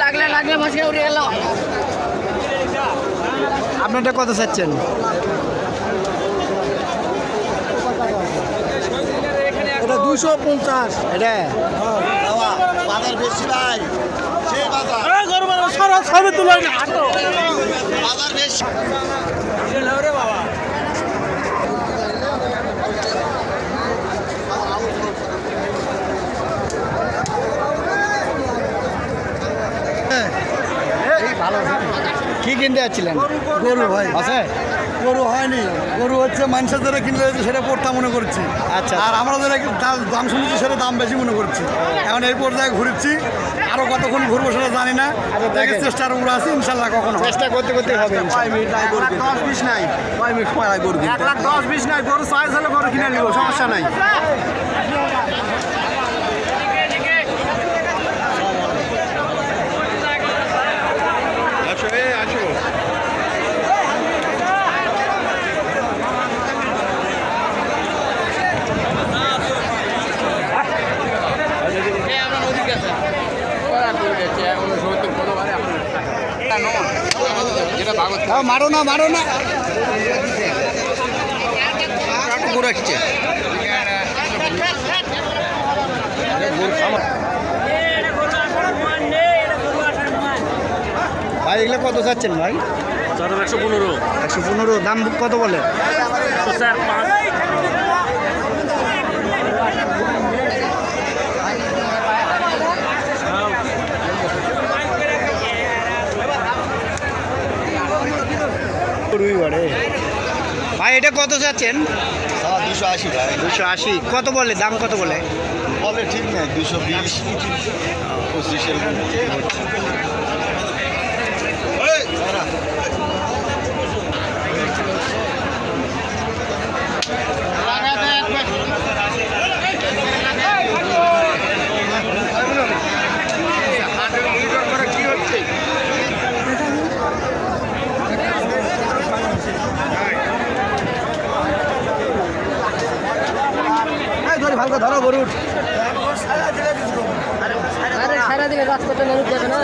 লাগলে লাগলে গেল আপনারটা কত চাচ্ছেন? এটা দুশো পঞ্চাশ। এটা? বাজার বেশি ভাই বাজার সারা তুলে বাজার বেশি। কি কিনতে যাচ্ছিলেন? গরু ভাই আছে? গরু হয়নি। গরু হচ্ছে মানুষের যারা কিনলে সেটা পড়তা মনে করছি। আচ্ছা। আর আমরা যারা একটু দাম দাম শুনেছি সেটা দাম বেশি মনে করছি। এখন এই পর্যায়ে ঘুরছি। আরও কতক্ষণ ঘুরবো সেটা জানি না। আচ্ছা, চেষ্টার উপর আছে ইনশাল্লাহ কখন চেষ্টা করতে করতে হবে দশ বিশ নাই কয় মিনিট সময় গরু এক লাখ দশ বিশ নাই গরু সাইজ হলে গরু কিনে নিব সমস্যা নাই। মারো না মারো না। ঘুরাচ্ছে ভাই এগুলো কত চাচ্ছেন ভাই? একশো পনেরো। একশো পনেরো দাম কত বলে? স্যার পাঁচ রবিবারে ভাই এটা কত চাচ্ছেন দুশো আশি ভাই। দুশো আশি। কত বলে? দাম কত বলে? বলে ঠিক নেই দুশো বিশ পঁচিশের ভালো ধরো গরুর সারা দিনে রাস্তাটা মানুষ যাবে না?